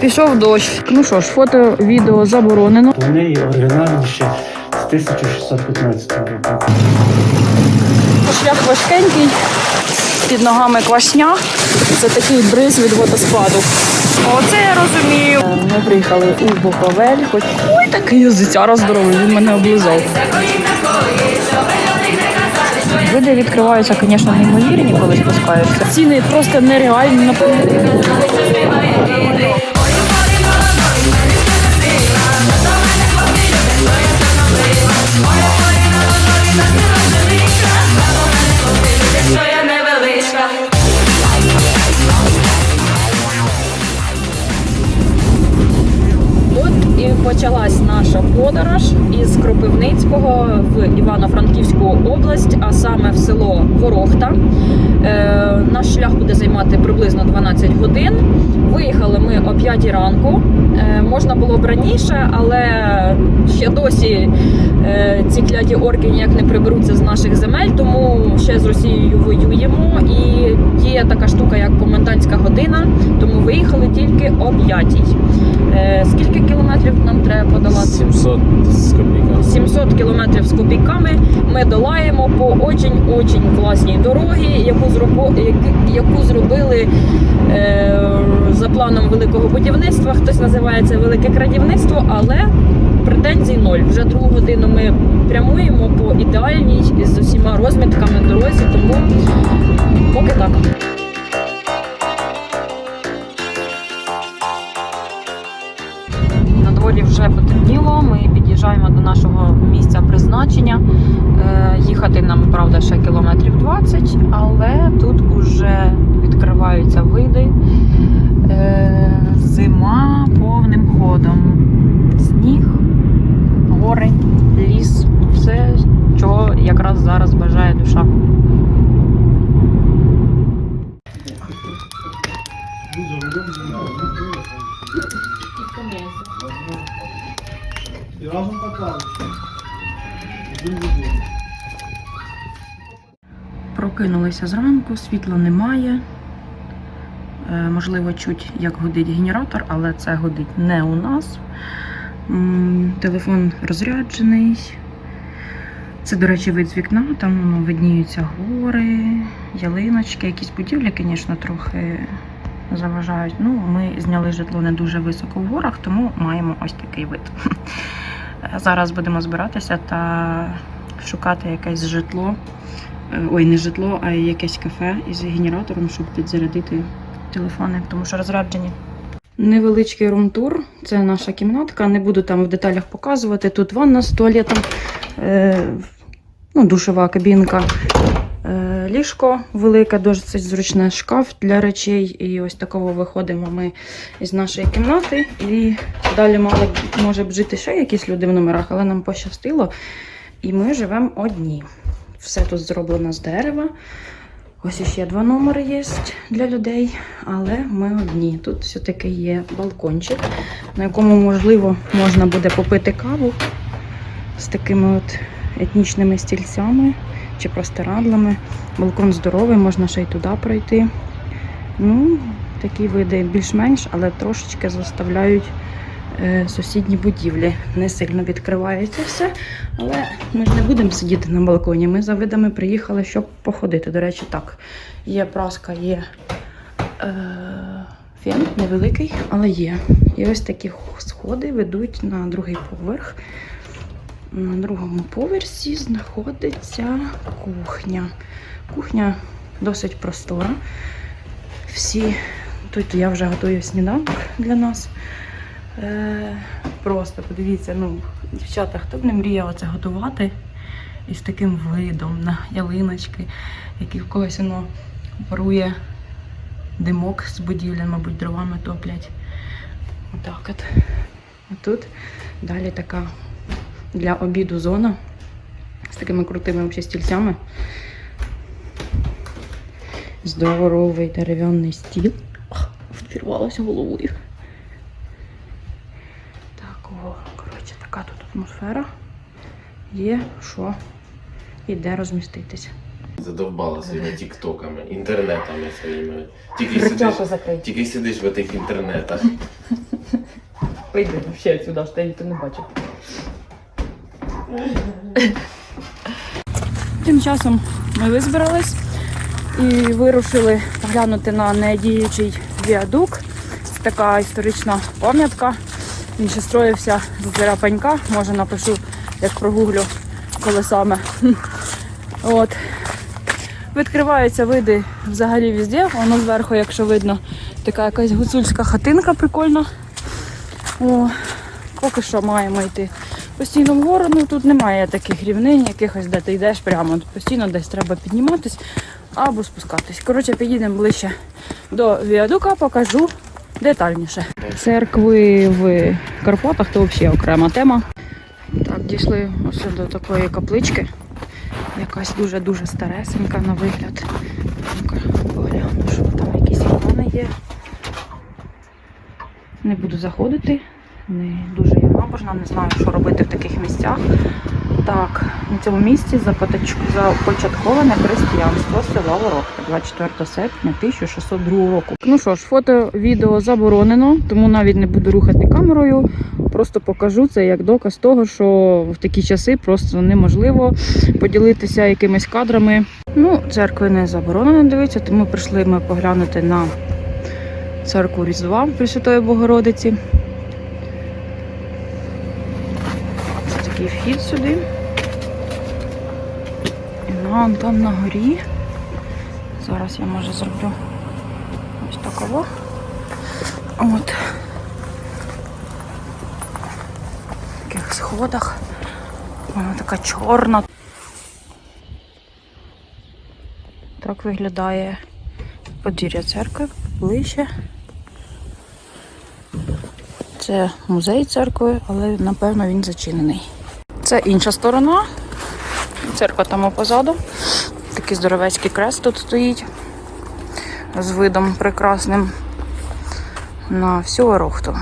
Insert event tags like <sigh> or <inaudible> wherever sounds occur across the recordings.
Пішов дощ. Ну що ж, фото, відео заборонено. У неї оригінальні ще з 1615 року. Шлях важкенький, під ногами квашня. Це такий бриз від водоспаду. Оце я розумію. Ми приїхали у Буковель, хоч ой, такий язицяра здоровий, він мене облизав. Види відкриваються, звісно, неймовірні, коли спускаються. Ціни просто нереальні. Наша подорож із Кропивницького в Івано-Франківську область, а саме в село Ворохта. Е, наш шлях буде займати приблизно 12 годин. Виїхали ми о 5 ранку. Е, можна було б раніше, але ще досі е, ці кляті орки ніяк не приберуться з наших земель, тому ще з Росією воюємо. І є така штука, як комендантська година, тому виїхали тільки о 5. Е, скільки кілометрів нам треба подолати? 700 з копійками. 700 кілометрів з копійками ми долаємо по очень-очень класній дорогі, яку, зробо, яку- яку зробили е, за планом великого будівництва. Хтось називає це велике крадівництво, але претензій ноль. Вже другу годину ми прямуємо по ідеальній з усіма розмітками дорозі, тому поки так. На вже потемніло. Ми під'їжджаємо до нашого місця призначення. Е, їхати нам, правда, ще кілометрів 20, але тут уже відкриваються види. Е, зима повним ходом. Сніг, гори, ліс, все, чого якраз зараз бажає душа. І разом покажуть. Прокинулися зранку, світла немає. Е, Можливо, чуть, як гудить генератор, але це гудить не у нас. Телефон розряджений. Це, до речі, вид з вікна, там ну, видніються гори, ялиночки, якісь будівлі, звісно, трохи заважають. Ну, ми зняли житло не дуже високо в горах, тому маємо ось такий вид. Е, Зараз будемо збиратися та шукати якесь житло. Е, Ой, не житло, а якесь кафе із генератором, щоб підзарядити телефони, тому що розряджені. Невеличкий румтур. Це наша кімнатка. Не буду там в деталях показувати. Тут ванна з туалетом, е, ну, душова кабінка, ліжко велике, досить зручне шкаф для речей. І ось такого виходимо ми із нашої кімнати. І далі мали може б жити ще якісь люди в номерах, але нам пощастило. І ми живемо одні. Все тут зроблено з дерева. Ось іще два номери є для людей, але ми одні. Тут все-таки є балкончик, на якому, можливо, можна буде попити каву з такими от етнічними стільцями чи простирадлами. Балкон здоровий, можна ще й туди пройти. Ну, такі види більш-менш, але трошечки заставляють е, сусідні будівлі. Не сильно відкривається все. Але ми ж не будемо сидіти на балконі. Ми за видами приїхали, щоб походити. До речі, так. Є праска, є е, фен невеликий, але є. І ось такі сходи ведуть на другий поверх. На другому поверсі знаходиться кухня. Кухня досить простора. Всі тут я вже готую сніданок для нас. Е, просто подивіться, ну, дівчата, хто б не мріяв це готувати із таким видом на ялиночки, який в когось воно парує димок з будівлі, мабуть, дровами топлять. Отак от. А тут далі така для обіду зона з такими крутими вообще стільцями. Здоровий дерев'яний стіл. Ох, Впірвалася головою. Так, о, коротше, така тут атмосфера. Є що і де розміститися. Задовбала своїми тіктоками, інтернетами своїми. Тільки сидиш, тільки сидиш в тих інтернетах. Вийди ще сюди, що тебе ніхто не бачить. Тим часом ми визбирались і вирушили поглянути на недіючий віадук. Це така історична пам'ятка. Він ще строївся з Зарапанька. Може напишу, як прогуглю коли саме. <laughs> От. Відкриваються види взагалі везде. Воно зверху, якщо видно, така якась гуцульська хатинка прикольна. О, поки що маємо йти постійно вгору. Ну тут немає таких рівнин, якихось, де ти йдеш прямо. Постійно десь треба підніматись або спускатись. Коротше, підійдемо ближче до віадука, покажу детальніше. Церкви в Карпатах то взагалі окрема тема. Так, дійшли ось до такої каплички. Якась дуже-дуже старесенька на вигляд. Погляну, що там якісь ікони є. Не буду заходити. Не дуже я набожна, не знаю, що робити в таких місцях. Так, на цьому місці започатковане християнство села Ворохта 24 серпня 1602 року. Ну що ж, фото, відео заборонено, тому навіть не буду рухати камерою. Просто покажу це як доказ того, що в такі часи просто неможливо поділитися якимись кадрами. Ну, церкви не заборонено дивитися, тому прийшли ми поглянути на церкву Різдва Пресвятої Богородиці. Такий вхід сюди. І вон там на горі. Зараз я може зроблю ось такого. От. В таких сходах. Вона така чорна. Так виглядає подвір'я церкви ближче. Це музей церкви, але напевно він зачинений. Це інша сторона. Церква там позаду. Такий здоровецький крест тут стоїть з видом прекрасним на всю Орохту.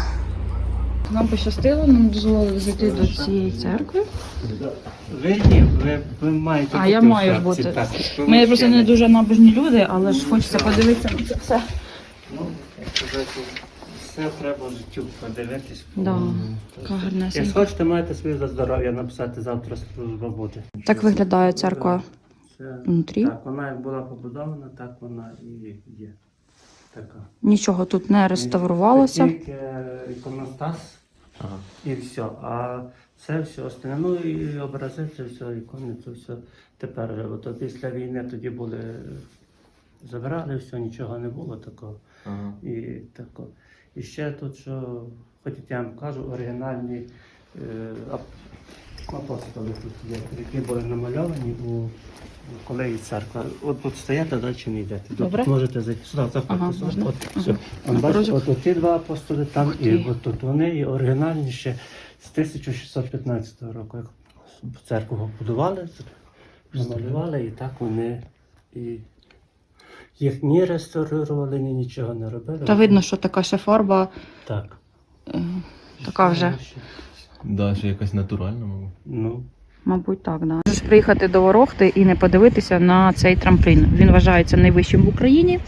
Нам пощастило, нам дозволили зайти до цієї церкви. Ви ні, ви, ви маєте А, бути я маю бути. так. Ми просто не дуже набожні люди, але ж хочеться подивитися на це все. Ну, як сказати, все треба в життю подивитись. Да, Така Якщо гарнесенька. хочете, маєте свої за здоров'я написати завтра служба буде. Так виглядає церква Це, внутрі. так, вона як була побудована, так вона і є. Така. Нічого тут не реставрувалося. Тільки е, іконостас Ага. і все. А це все остальне. Ну і образи, це все, ікони, це все тепер. От після війни тоді були. Забирали все, нічого не було такого. Ага. І тако. І ще тут, що хоч я вам кажу, оригінальні е, апостоли тут є, які були намальовані у коли і церква. От тут стоїте, далі не йдете. Тут можете зайти сюди, заходьте Ага, сюди. можна? От, Ага. все. Он, А, бачите, от ті два апостоли там, і от тут вони, і оригінальні ще з 1615 року. Як церкву побудували, намалювали, і так вони і їх ні реставрували, ні нічого не робили. Та видно, що така ще фарба Так. е, така вже, Да, ще якась натуральна, мабуть. Ну, мабуть, так. Да. Можеш приїхати до Ворохти і не подивитися на цей трамплін. Він вважається найвищим в Україні.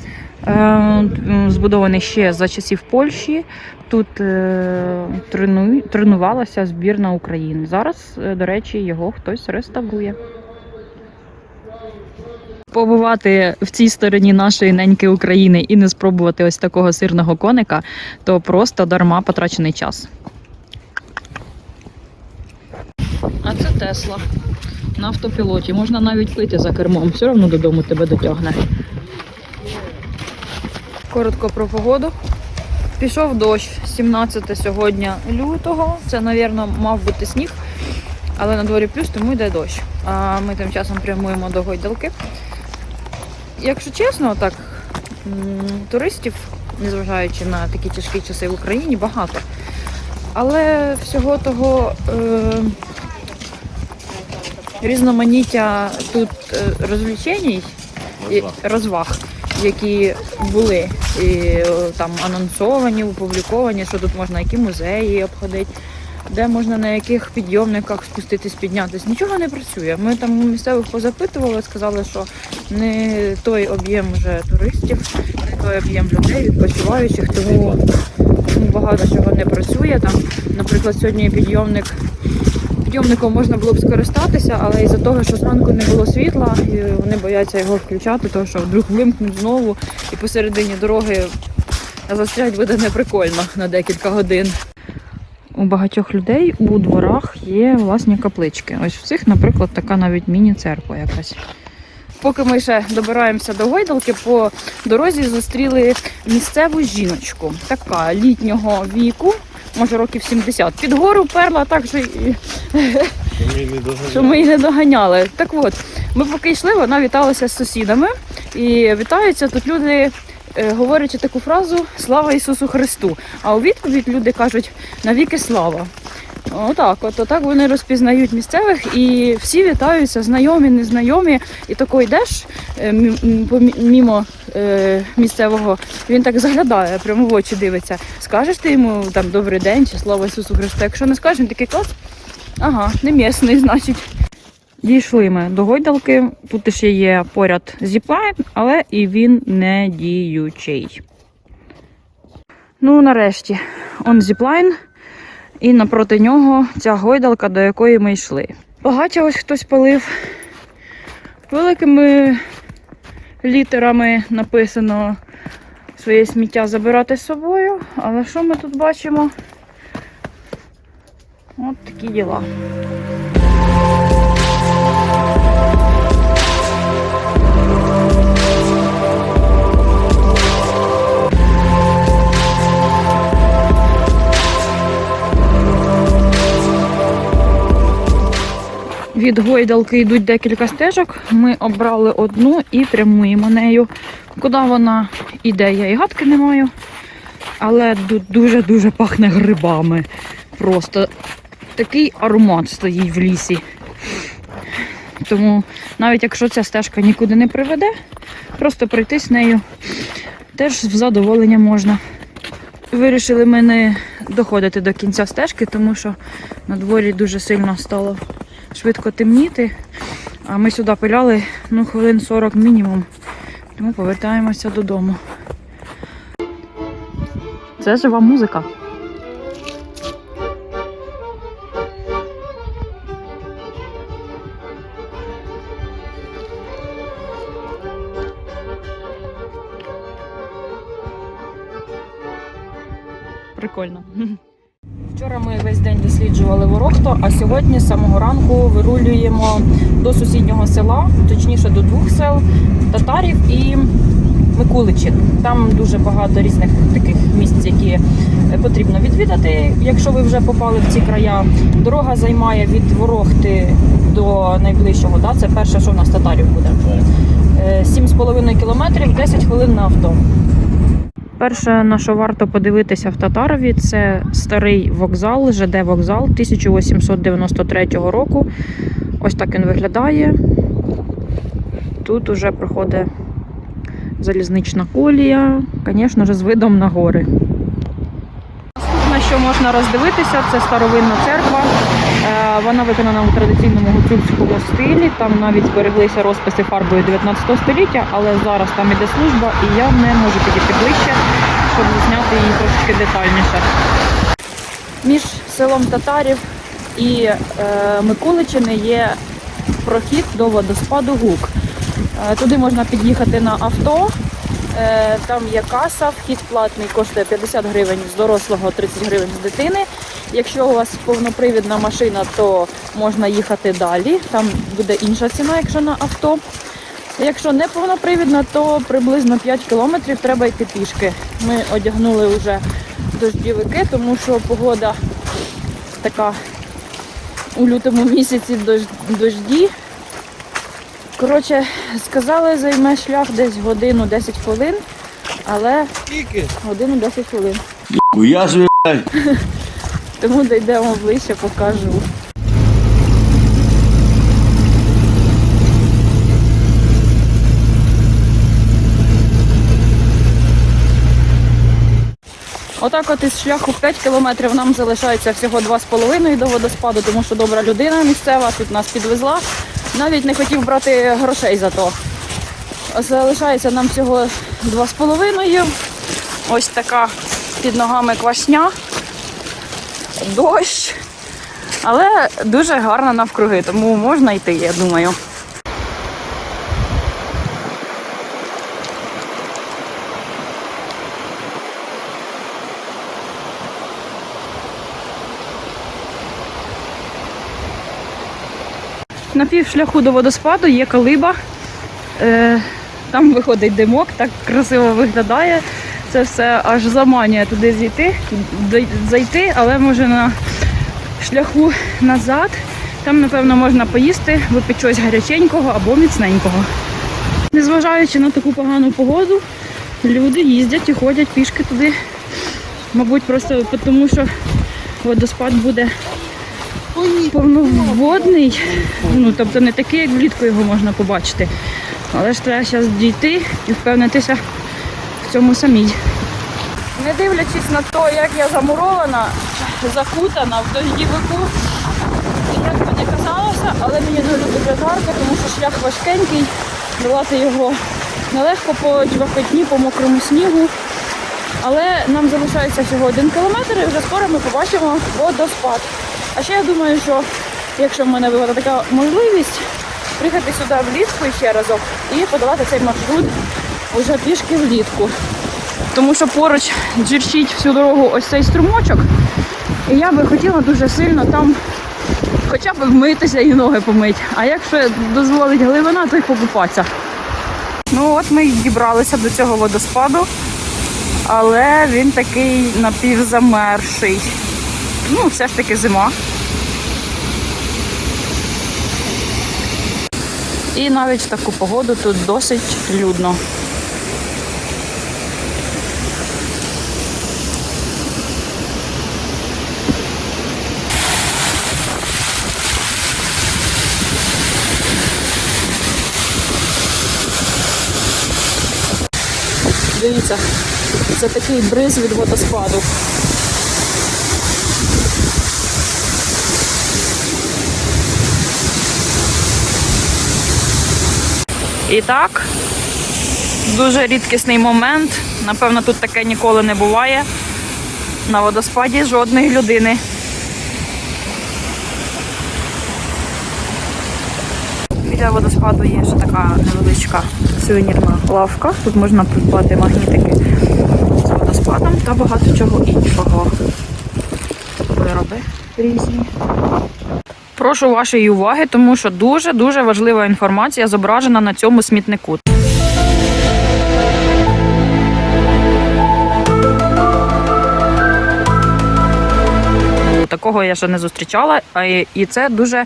Е, збудований ще за часів Польщі. Тут е, тренувалася збірна України. Зараз, до речі, його хтось реставрує. Побувати в цій стороні нашої неньки України і не спробувати ось такого сирного коника, то просто дарма потрачений час. А це Тесла на автопілоті. Можна навіть пити за кермом, все одно додому тебе дотягне. Коротко про погоду. Пішов дощ 17 сьогодні лютого. Це, мабуть, мав бути сніг, але на дворі плюс, тому йде дощ. А ми тим часом прямуємо до гойдалки. Якщо чесно, так туристів, незважаючи на такі тяжкі часи в Україні, багато. Але всього того е, різноманіття тут е, розвлечень і Розваг. які були і, е, там анонсовані, опубліковані, що тут можна які музеї обходити, де можна на яких підйомниках спуститись, піднятись. Нічого не працює. Ми там місцевих позапитували, сказали, що не той об'єм вже туристів, не той об'єм людей, відпочиваючих, тому, багато чого не працює. Там, наприклад, сьогодні підйомник. Підйомником можна було б скористатися, але із-за того, що зранку не було світла, і вони бояться його включати, тому що вдруг вимкнуть знову і посередині дороги застрять буде неприкольно на декілька годин. У багатьох людей у дворах є власні каплички. Ось в цих, наприклад, така навіть міні-церква якась. Поки ми ще добираємося до гойдалки, по дорозі зустріли місцеву жіночку, така літнього віку, може років 70. Під гору перла так, що, і- що ми її не доганяли. Так от, ми поки йшли, вона віталася з сусідами і вітаються тут люди. е, Говорячи таку фразу Слава Ісусу Христу! А у відповідь люди кажуть навіки слава. Отак, от отак вони розпізнають місцевих і всі вітаються, знайомі, незнайомі. І тако йдеш е, мімо е, місцевого, він так заглядає, прямо в очі дивиться. Скажеш ти йому там добрий день чи слава Ісусу Христу. Якщо не скажеш, він такий клас. Ага, не місний, значить. Дійшли ми до гойдалки. Тут ще є поряд зіплайн, але і він не діючий. Ну, нарешті, он зіплайн. І напроти нього ця гойдалка, до якої ми йшли. Багаче ось хтось палив. Великими літерами написано своє сміття забирати з собою. Але що ми тут бачимо? От такі діла. Від гойдалки йдуть декілька стежок. Ми обрали одну і прямуємо нею. Куди вона іде, я і гадки не маю. Але дуже-дуже пахне грибами. Просто такий аромат стоїть в лісі. Тому навіть якщо ця стежка нікуди не приведе, просто пройтись нею теж в задоволення можна. Вирішили ми не доходити до кінця стежки, тому що на дворі дуже сильно стало швидко темніти. А ми сюди пиляли ну, хвилин 40 мінімум. Тому повертаємося додому. Це жива музика. Прикольно. <laughs> Вчора ми весь день досліджували Ворохто, а сьогодні з самого ранку вирулюємо до сусіднього села, точніше до двох сел Татарів і Микуличин. Там дуже багато різних таких місць, які е, потрібно відвідати, якщо ви вже попали в ці края. Дорога займає від Ворохти до найближчого. Да? Це перше, що в нас татарів буде. Е, 7,5 кілометрів, 10 хвилин на авто. Перше, на що варто подивитися в Татарові, це старий вокзал, ЖД вокзал 1893 року. Ось так він виглядає. Тут уже проходить залізнична колія, звісно ж, з видом на гори. Наступне, що можна роздивитися, це старовинна церква. Вона виконана у традиційному гуцульському стилі. Там навіть збереглися розписи фарбою 19 століття, але зараз там іде служба, і я не можу підійти ближче, щоб зняти її трошки детальніше. Між селом Татарів і е, Микуличини є прохід до водоспаду Гук. Е, Туди можна під'їхати на авто. Е, Там є каса, вхід платний коштує 50 гривень з дорослого, 30 гривень з дитини. Якщо у вас повнопривідна машина, то можна їхати далі. Там буде інша ціна, якщо на авто. Якщо не повнопривідна, то приблизно 5 кілометрів треба йти пішки. Ми одягнули вже дождівики, тому що погода така у лютому місяці дож- дожді. Коротше, сказали, займе шлях десь годину 10 хвилин, але годину 10 хвилин. Я ж Тому дійдемо ближче, покажу. Отак от із шляху 5 кілометрів нам залишається всього 2,5 до водоспаду, тому що добра людина місцева тут нас підвезла. Навіть не хотів брати грошей за то. Залишається нам всього 2,5. Ось така Під ногами квашня, дощ. Але дуже гарно навкруги, тому можна йти, я думаю. На півшляху до водоспаду є калиба. Е, там виходить димок, так красиво виглядає. Це все аж заманює туди зійти, зайти, але може на шляху назад. Там, напевно, можна поїсти, випити щось гаряченького або міцненького. Незважаючи на таку погану погоду, люди їздять і ходять пішки туди. Мабуть, просто тому, що водоспад буде повноводний. Ну, тобто не такий, як влітку його можна побачити. Але ж треба зараз дійти і впевнитися цьому самій. Не дивлячись на те, як я замурована, закутана в дождівику, як би не казалося, але мені дуже дуже жарко, тому що шлях важкенький, долати його нелегко по джвахотні, по мокрому снігу. Але нам залишається всього один кілометр і вже скоро ми побачимо водоспад. А ще я думаю, що якщо в мене була така можливість, приїхати сюди влітку ще разок і подолати цей маршрут уже пішки влітку. Тому що поруч джерчить всю дорогу ось цей струмочок. І я би хотіла дуже сильно там хоча б вмитися і ноги помити. А якщо дозволить глибина, то й покупатися. Ну от ми дібралися до цього водоспаду, але він такий напівзамерший. Ну, все ж таки зима. І навіть в таку погоду тут досить людно. Дивіться, це такий бриз від водоспаду. І так, дуже рідкісний момент. Напевно, тут таке ніколи не буває. На водоспаді жодної людини. Біля водоспаду є ще така невеличка сувенірна лавка. Тут можна придбати магнітики з водоспадом та багато чого іншого. Вироби різні. Прошу вашої уваги, тому що дуже дуже важлива інформація зображена на цьому смітнику. Такого я ще не зустрічала, і це дуже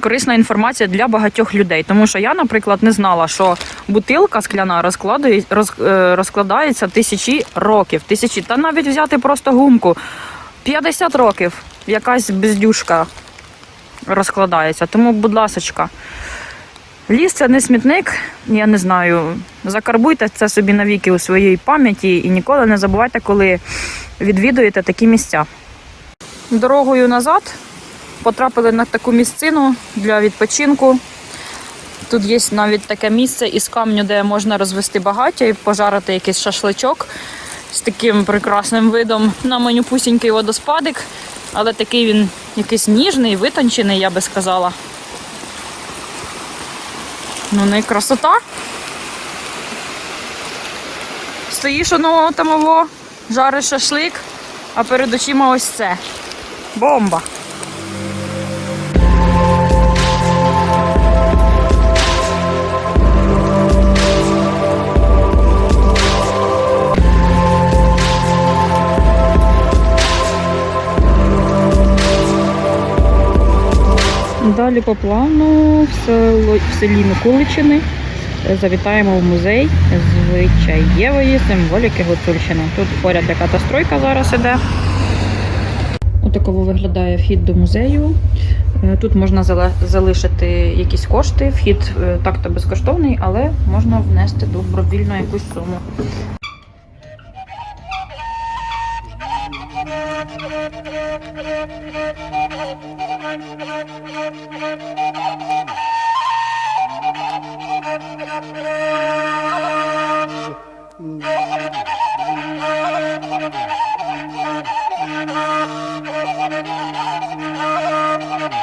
корисна інформація для багатьох людей. Тому що я, наприклад, не знала, що бутилка скляна е, розкладається тисячі років. Тисячі, та навіть взяти просто гумку. 50 років якась бездюшка розкладається. Тому, будь ласочка, ліс це не смітник, я не знаю. Закарбуйте це собі навіки у своїй пам'яті і ніколи не забувайте, коли відвідуєте такі місця. Дорогою назад потрапили на таку місцину для відпочинку. Тут є навіть таке місце із камню, де можна розвести багаття і пожарити якийсь шашличок з таким прекрасним видом на манюпусінький водоспадик. Але такий він якийсь ніжний, витончений, я би сказала. Ну, не красота. Стоїш воно там жариш шашлик, а перед очима ось це. Бомба. Далі по плану в, село, в селі Миколичини е, завітаємо в музей звичаєвої символіки Гуцульщини. Тут поряд яка-то стройка зараз іде. Отаково виглядає вхід до музею. Е, Тут можна залишити якісь кошти. Вхід е, так-то безкоштовний, але можна внести добровільно якусь суму. зазвичай ми Thank you.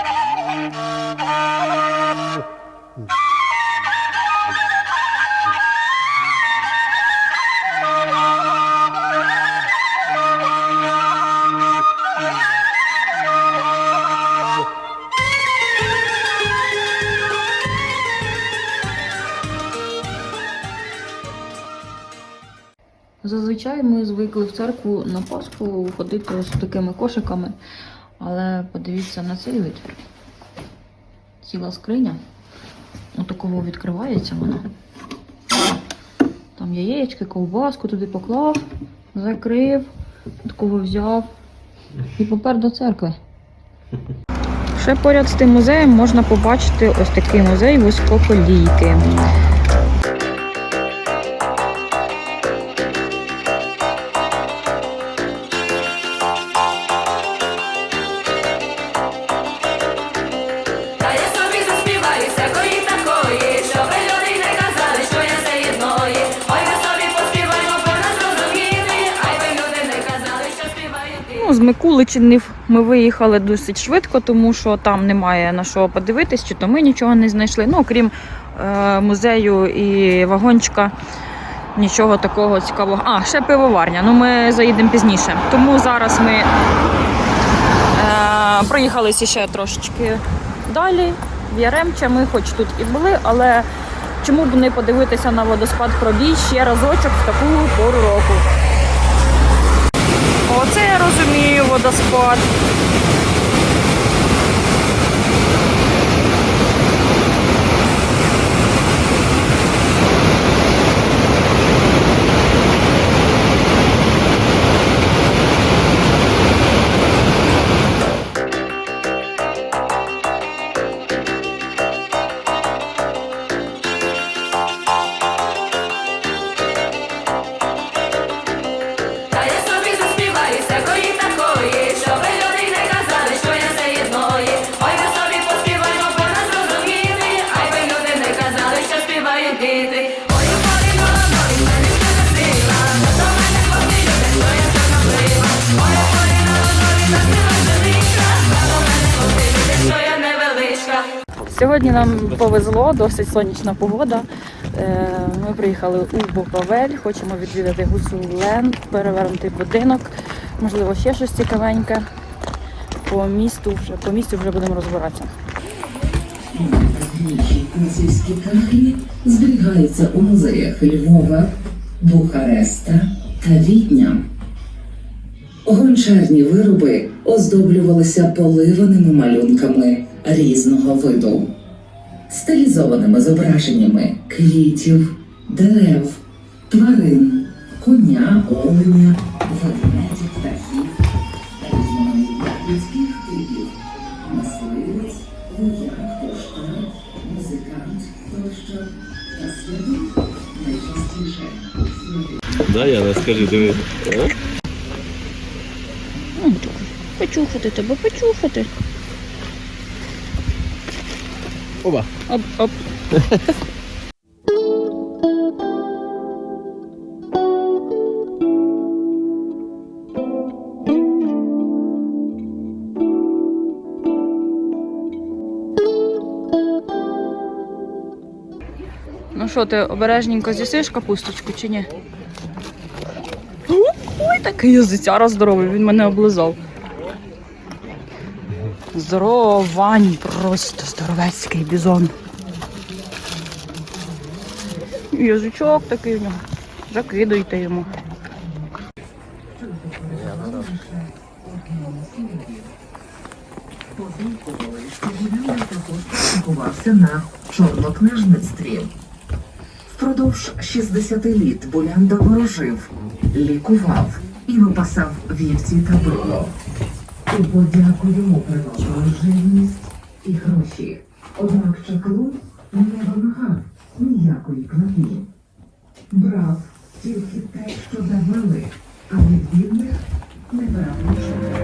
Звикли в церкву на Пасху ходити ось такими кошиками. Але подивіться на цей витвір. Ціла скриня. Отакого відкривається вона. Там яєчки, ковбаску туди поклав, закрив, такого взяв і попер до церкви. Ще поряд з тим музеєм можна побачити ось такий музей вузькоколійки. Микуличинів ми виїхали досить швидко, тому що там немає на що подивитись, чи то ми нічого не знайшли. Ну, окрім е, музею і вагончика. Нічого такого цікавого. А, ще пивоварня. Ну ми заїдемо пізніше. Тому зараз ми е, проїхалися ще трошечки далі. В Яремче ми хоч тут і були, але чому б не подивитися на водоспад пробій ще разочок в таку пору року. Оце я розумію водоспад. Сьогодні нам повезло, досить сонячна погода. Е, Ми приїхали у Буковель, хочемо відвідати Гуцуленд, перевернутий будинок, можливо, ще щось цікавеньке. По місту вже по місту вже будемо розбиратися. Французькі кахлі зберігаються у музеях Львова, Бухареста та Відня. Гончарні вироби оздоблювалися поливаними малюнками різного виду, стилізованими зображеннями квітів, дерев, тварин, коня, оленя, ведмедів, птахів, різноманітних людських типів, мисливець, вояк, поштар, музикант тощо та святих найчастіше. Да, я скажи, диви. Почухати тебе, почухати. Оба. Оп, оп. Ну що, ти обережненько з'їсиш капусточку чи ні? Ой, такий язицяра здоровий, він мене облизав. Здоровань, просто здоровецький бізон. Язичок такий в нього. Закидуйте йому. Спілкувався на чорнокнижництві. Впродовж 60 літ Булянда ворожив, лікував і випасав вівці та бидло. У подяку йому приносили живність і гроші. Однак чаклун не вимагав ніякої платні. Брав тільки те, що давали, а від бідних не брав нічого.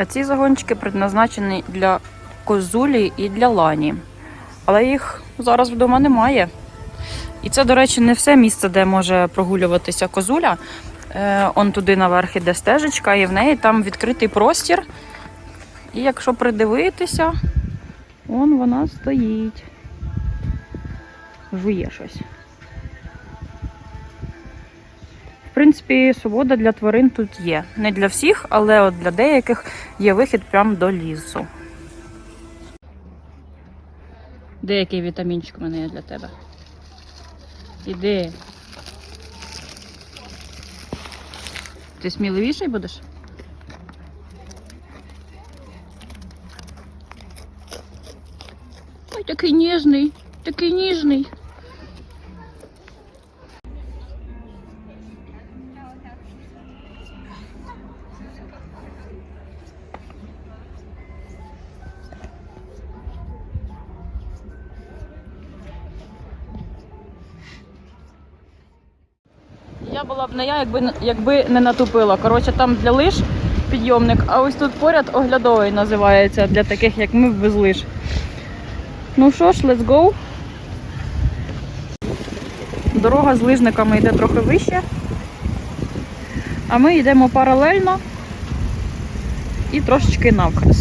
А ці загончики предназначені для козулі і для лані. Але їх зараз вдома немає. І це, до речі, не все місце, де може прогулюватися козуля. Е, он туди наверх іде стежечка, і в неї там відкритий простір. І якщо придивитися, он вона стоїть. Жує щось. В принципі, свобода для тварин тут є. Не для всіх, але от для деяких є вихід прямо до лісу. Деякий вітамінчик у мене є для тебе. Іди. Ти сміливіший будеш? Ой, такий ніжний, такий ніжний. Я була б не я, якби, якби не натупила. Коротше, там для лиш підйомник, а ось тут поряд оглядовий називається для таких, як ми, без лиш. Ну що ж, let's go. Дорога з лижниками йде трохи вище. А ми йдемо паралельно і трошечки навхрест.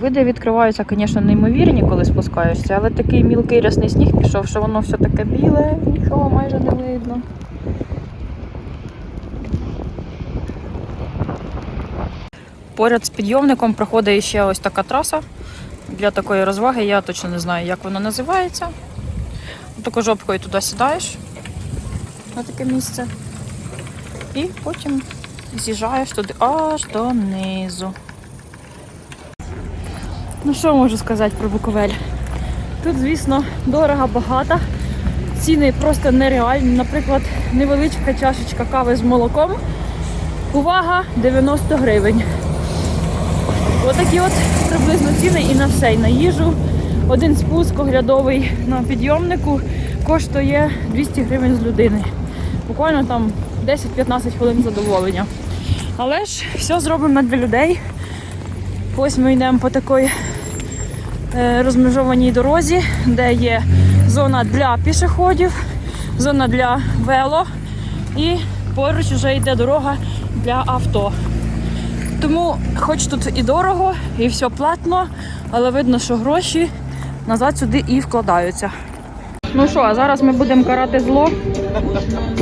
Види відкриваються, звісно, неймовірні, коли спускаєшся, але такий мілкий рясний сніг пішов, що воно все таке біле, нічого майже не видно. Поряд з підйомником проходить ще ось така траса для такої розваги. Я точно не знаю, як вона називається. Таку жопкою туди сідаєш на таке місце. І потім з'їжджаєш туди аж донизу. Ну що можу сказати про Буковель? Тут, звісно, дорого багато. Ціни просто нереальні. Наприклад, невеличка чашечка кави з молоком. Увага! 90 гривень. Отакі от приблизно ціни і на все, і на їжу. Один спуск оглядовий на підйомнику коштує 200 гривень з людини. Буквально там 10-15 хвилин задоволення. Але ж все зроблено для людей. Ось ми йдемо по такій розмежованій дорозі, де є зона для пішоходів, зона для вело і поруч вже йде дорога для авто. Тому, хоч тут і дорого, і все платно, але видно, що гроші назад сюди і вкладаються. Ну що, а зараз ми будемо карати зло,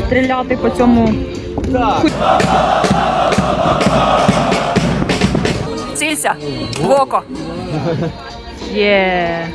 стріляти по цьому. Цілься в око. Є.